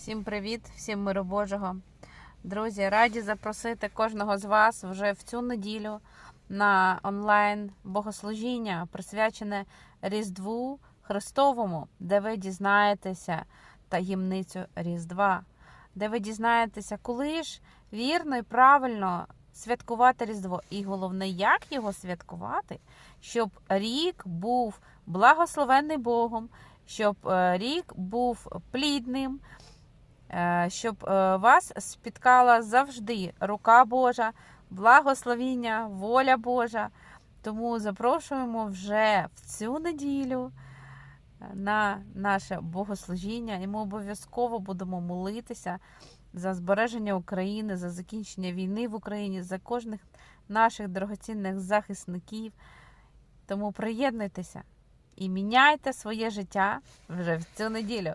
Всім привіт, всім миру Божого. Друзі, раді запросити кожного з вас вже в цю неділю на онлайн богослужіння, присвячене Різдву Христовому, де ви дізнаєтеся таємницю Різдва, де ви дізнаєтеся, коли ж вірно і правильно святкувати Різдво. І головне, як його святкувати, щоб рік був благословений Богом, щоб е, рік був плідним, щоб е, вас спіткала завжди рука Божа, благословіння, воля Божа. Тому запрошуємо вже в цю неділю е, на наше богослужіння, і ми обов'язково будемо молитися за збереження України, за закінчення війни в Україні, за кожних наших дорогоцінних захисників. Тому приєднуйтеся і міняйте своє життя вже в цю неділю.